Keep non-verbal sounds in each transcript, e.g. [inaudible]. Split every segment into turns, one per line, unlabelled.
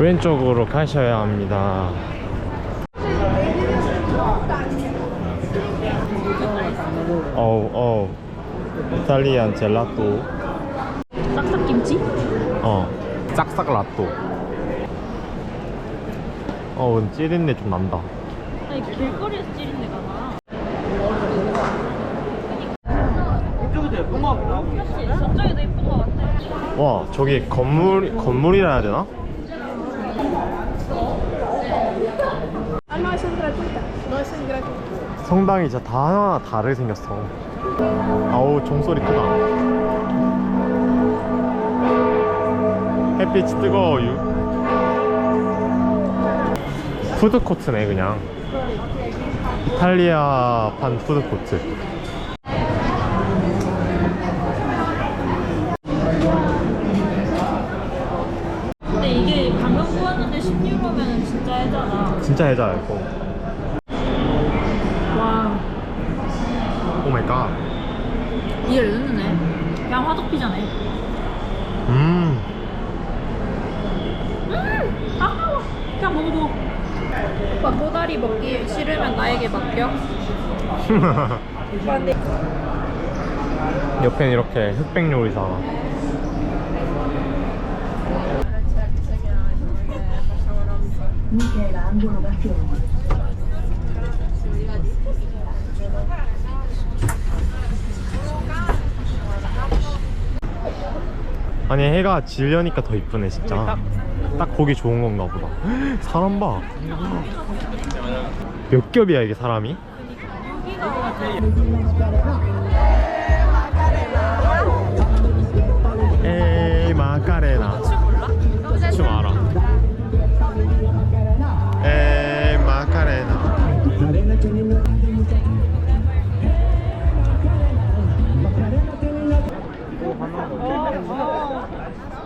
왼쪽으로 가셔야 합니다. 어우, 어우. 이탈리안 젤라또.
싹싹김치?
어. 싹싹 라또. 어우, 찌린내 좀 난다.
아니 길거리에서 찌린 데가 나.
이쪽도 예쁜 거
그렇지. 저쪽에도 예쁜 거 같아.
와, 저기 건물, 건물이라 해야 되나? 성당이 진짜 다 하나하나 다르게 생겼어. 아우, 종소리 크다. 햇빛이 뜨거워요. 푸드코트네, 그냥. 이탈리아판 푸드코트.
근데 이게 방금 구웠는데 10유로면 진짜 해잖아.
진짜 해자야, 이거.
와.
오 마이 갓.
이게 레전드네. 그냥 화덕피자네.
음.
음! 아까워. 그냥 먹어도. 오빠 꼬다리 먹기 싫으면 나에게 맡겨. [laughs]
옆엔 이렇게 흑백 요리사. 아니 해가 질려니까 더 이쁘네 진짜. 딱 보기 좋은 건가 보다. [gasps] 사람 봐몇 겹이야 이게 사람이?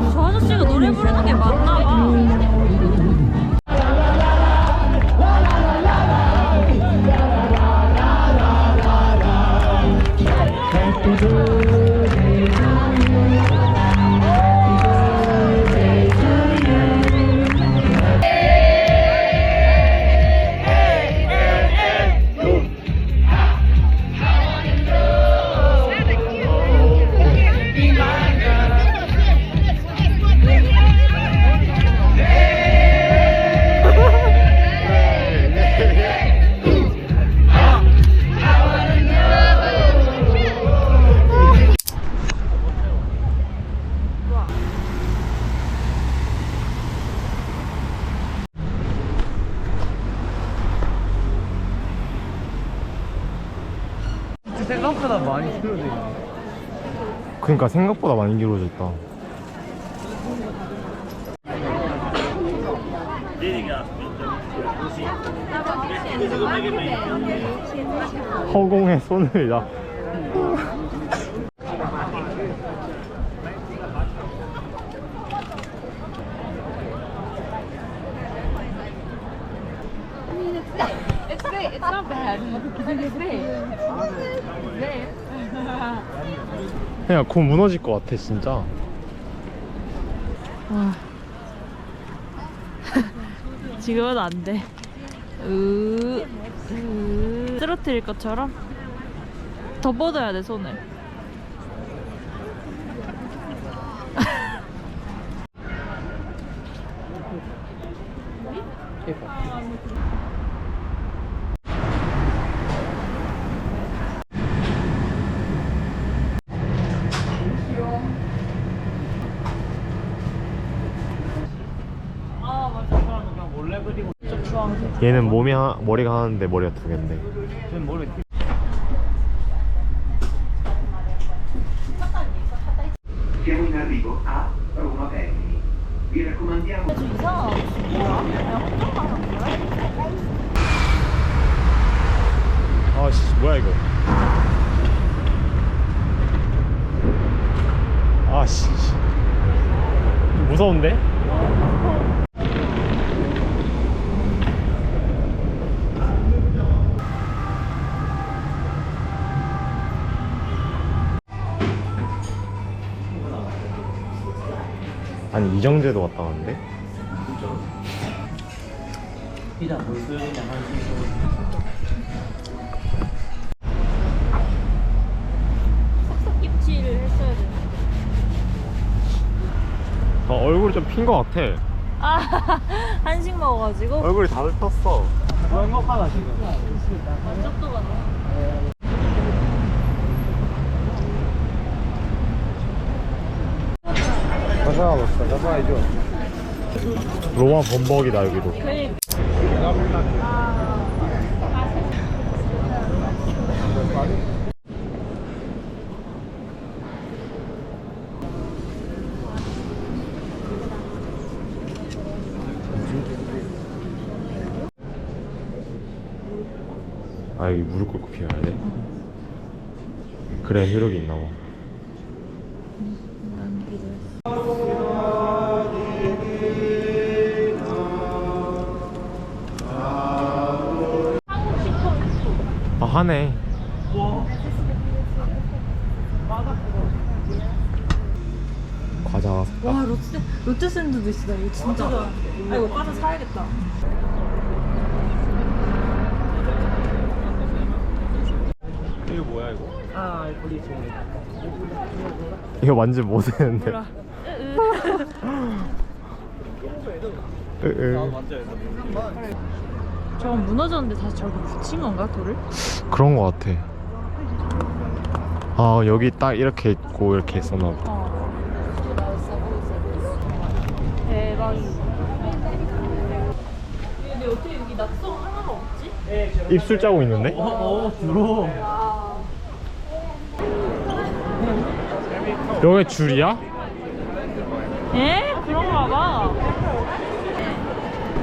공 그러니까 생각보다 많이 길어져 있다. 허공에 손을 야. 그냥 곧 무너질 것 같아 진짜.
와. [laughs] 지금은 안 돼. 으, 으. 쓰러뜨릴 것처럼 더 뻗어야 돼 손을. 아 맞아.
그냥 몰래 그리고
좀 주황색.
얘는 몸이 하, 머리가 하는데 머리가 두 개인데.
전 머리
Siamo in arrivo a Roma Termini.
아씨 뭐야 이거 아씨 무서운데? 아니 이정재도 왔다 갔는데?
섭섭김치를 했어야 돼.
아, 얼굴이 좀 핀 것 같아
아 [laughs] 한식 먹어가지고
얼굴이 다들 떴어
행복하다 지금
만족도가 너
해줘
로마 범벅이다 여기도. 그아 여기 무릎 꿇고 피워야 돼? 그래 효력이 있나 봐 하네 과자?
와 롯데 롯데 샌드도 있어. 이거 진짜. 아 이거 과자 사야겠다.
이거 뭐야 이거?
아
이거 만지면 못 되는데
몰라.
으으.
만져야 돼
저건 무너졌는데 다시 저기 붙인 건가 돌을?
그런 거 같아 아 여기 딱 이렇게 있고 이렇게 있었나 보다
어. 대박이다. 근데 어떻게 여기 낙석 하나가 없지?
입술 짜고 있는데?
어어 들어
여기 줄이야?
에? 그런가 봐.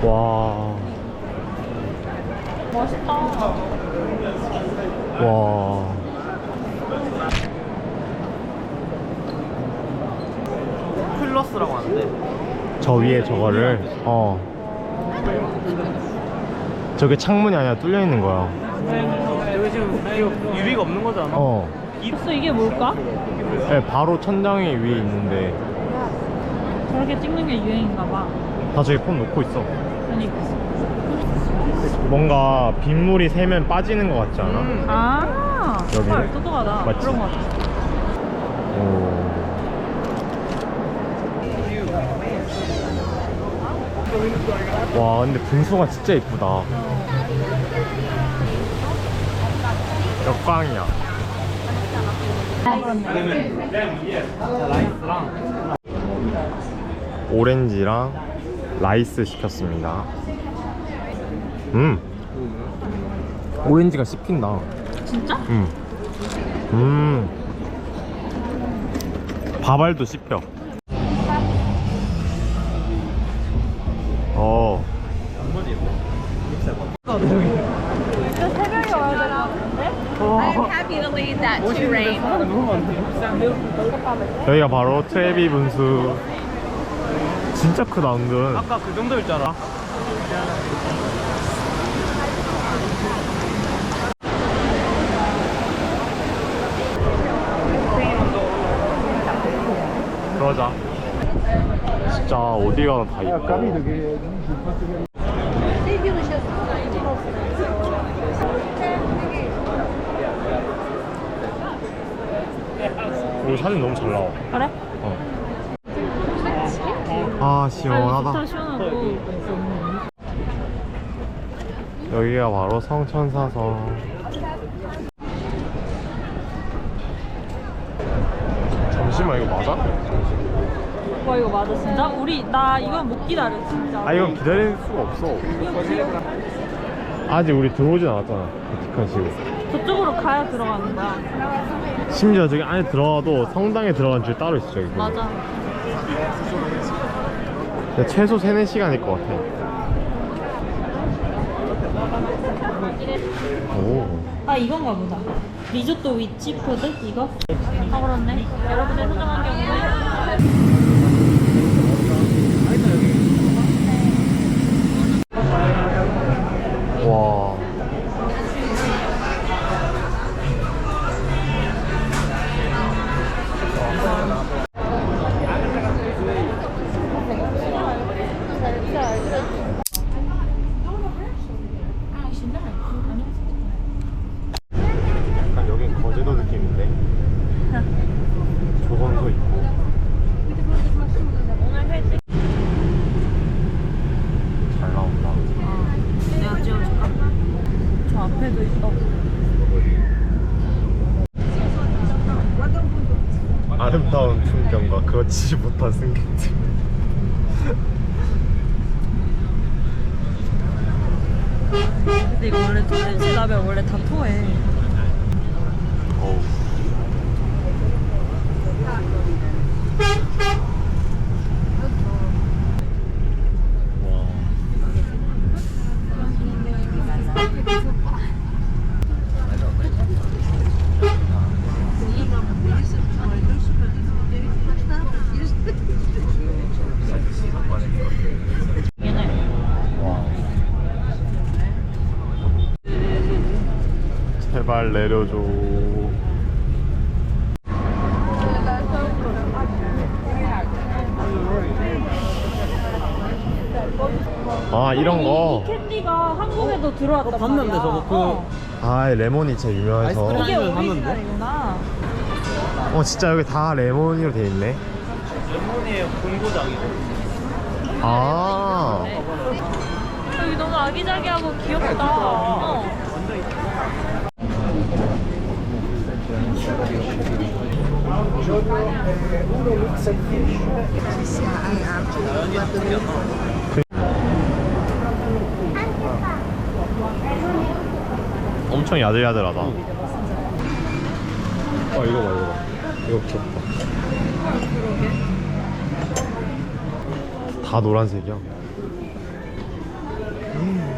와...
멋있다.
와...
플러스라고 하는데
저 위에 저거를 어 저게 창문이 아니라 뚫려 있는 거야
여기 지금 유리가 없는 거잖아
어
입수 이게 뭘까?
네, 바로 천장이 위에 있는데
저렇게 찍는 게 유행인가 봐.
다 저기 폰 놓고 있어
그러니까.
뭔가 빗물이 새면 빠지는 것 같지 않아?
음.
아,
여기는?
헐, 똑똑하다.
맞지?
그런 거 같아.
오. 와 근데 분수가 진짜 이쁘다 역광이야 오렌지랑 라이스 시켰습니다 음 오렌지가 씹힌다
진짜?
음. 음. 밥알도 씹혀. 어.
진짜 새벽에 와야 되는데?
I'm happy to lead that too, Rain.
여기가 바로 트레비 분수. 진짜 크다, 은근.
아까 그 정도 있잖아
그러자. 진짜 어디 가나 다 있다. 여기 사진 너무 잘 나와.
그래?
어. 아,
아,
시원하다. 여기가 바로 성천사성. 잠시만 이거 맞아?
와, 이거 맞아, 진짜? 우리, 나 이건 못 기다려, 진짜.
아 이건 기다릴 수가 없어. 아직 우리 들어오진 않았잖아. 바티칸식으로.
저쪽으로 가야 들어가는 거야.
심지어 저기 안에 들어가도 성당에 들어간 줄 따로 있어 저기.
맞아.
근데 최소 3, 4시간일 것 같아. 오.
아 이건가 보다. 리조또 위치푸드 이거? 아 그렇네. 여러분의 소중한 경우에
아름다운 풍경과 그렇지 못한 승객들
근데 이거 원래 토렌지 라면 원래 다 토해.
어우 와
얘네.
와. 제발 내려줘. 아 이런 거.
캔디가 한국에도 들어왔단
어, 봤는데,
말이야.
저거 그-
어.
아 레몬이 제일 유명해서.
아이스크림.
이게? 오리지널이구나.
어 진짜 여기 다 레몬으로 돼 있네.
레몬이에요 본고장이고
아.
여기 너무 아기자기하고 귀엽다. 어.
엄청 야들야들하다. 어 이거 봐 이거 봐. 이거 귀엽다. 다 노란색이야. 음.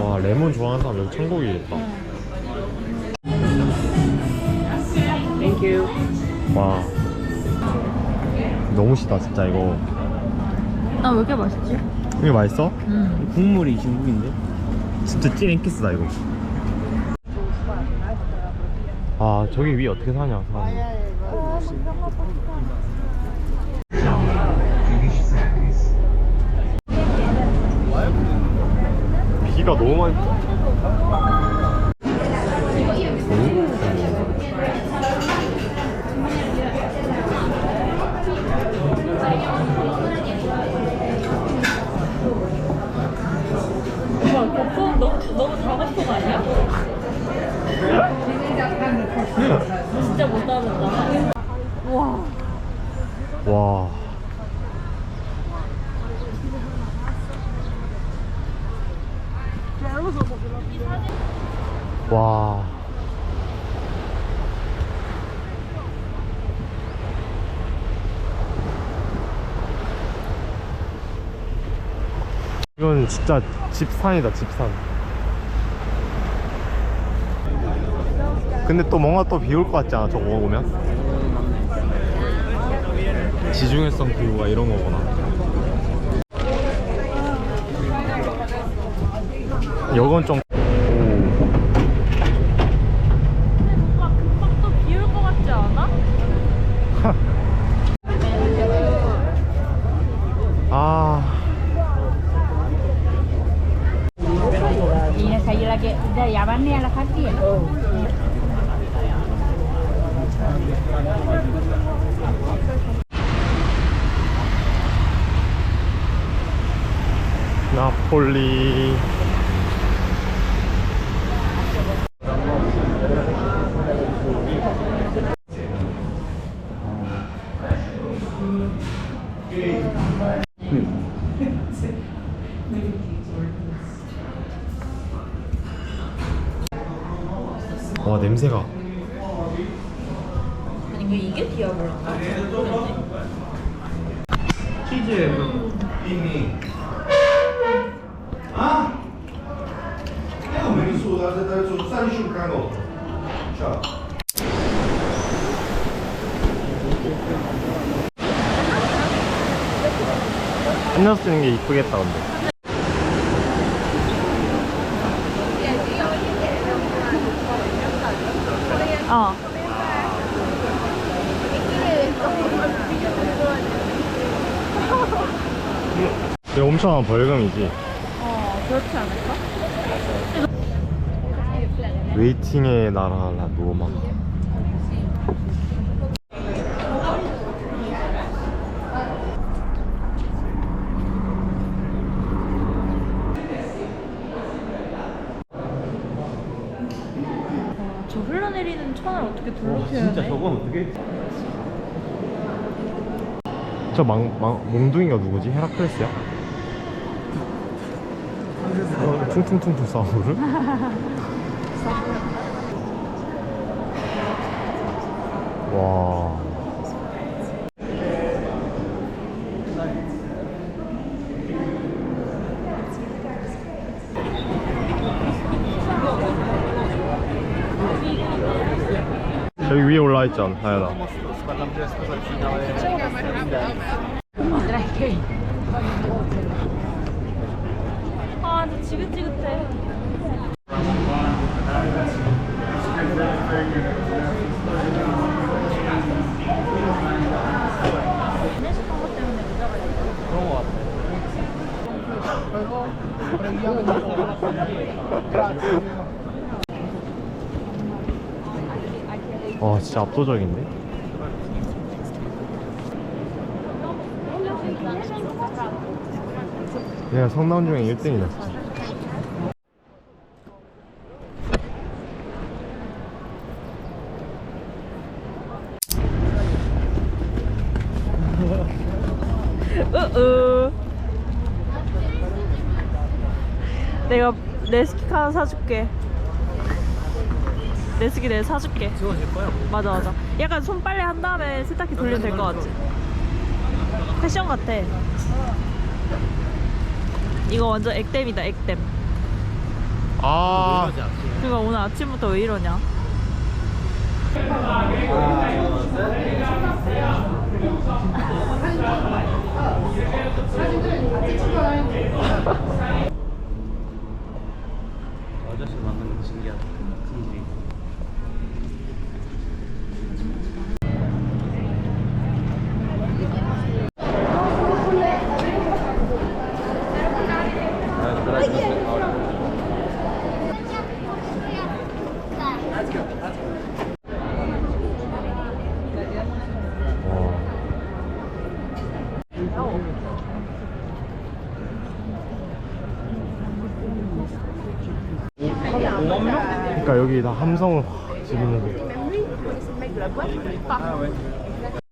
와 레몬 좋아하는 사람 여기 천국이겠다.
땡큐
와 너무 시다 진짜 이거.
나왜 이렇게 맛있지?
이게 맛있어?
음.
국물이 중국인데
진짜 찐 앵키스다 이거. 아 저기 위 어떻게 사냐 사람이. 비가 너무 많이.
와, 거품 너무 너무 다거품 아니야? 진짜 못 따른다. 와.
와. 와. 이건 진짜 집산이다, 집산. 근데 또 뭔가 또 비올 것 같지 않아, 저거 먹으면? 지중해성 기후가 이런 거구나. 이건 좀. 오.
뭔가 금방 또 비 올 것 같지 않아?
아.
A la partida.
나폴리.
왜 이게 디아블로인가?
치즈에 그
Ah? É, o menino su, su, sta lì sul canotto. Ciao.
한여 쓰는 게 이쁘겠다 근데 3,000원 벌금이지
어 그렇지 않을까?
웨이팅의 나라 라 노마 어,
저 흘러내리는 천을 어떻게 돌려야
진짜 저건 어떻게?
저 망, 망, 몽둥이가 누구지? 헤라클레스야? 어, 퉁퉁퉁퉁 싸우르? 와 저기 위에 올라와 있잖아 다현아
아,
와 진짜 압도적인데? 얘가 성남 중에 1등이다 진짜
으으. 내가 레스키 하나 사줄게. 레스키 내가 사줄게.
지워질 거야.
맞아 맞아. 약간 손빨래 한 다음에 세탁기 돌리면 될 것 같지? 패션 같아. 이거 완전 액땜이다 액땜.
아.
그러니까 오늘 아침부터 왜 이러냐?
아저씨 만나는 거 신기하다. 큰일이.
와. 그러니까 여기 다 함성을 확 지르는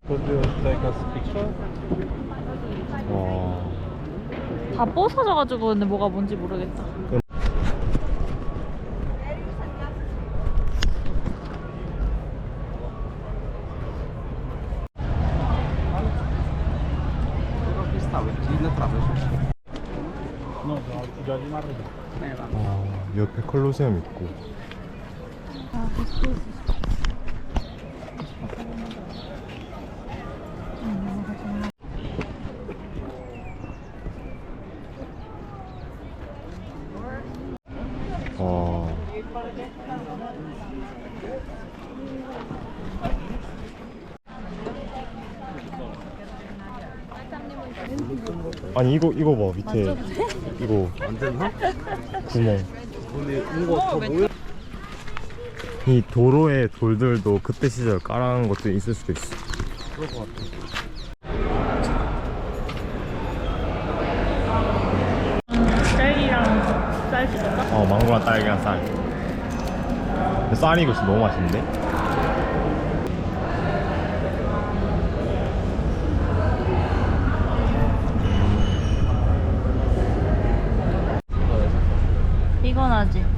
Could you take us picture?
와.
다 뽀사져가지고 근데 뭐가 뭔지 모르겠다.
아, 옆에 컬로세움 있고. 와. 아니 이거 이거 봐 밑에 이거
완전
구멍.
모여.
이 도로의 돌들도 그때 시절 깔아놓은 것도 있을 수도 있어.
그럴 것 같아.
딸기랑 쌀?
어, 망고랑 딸기랑 쌀. 근데 쌀이 이거 진짜 너무 맛있는데?
하지.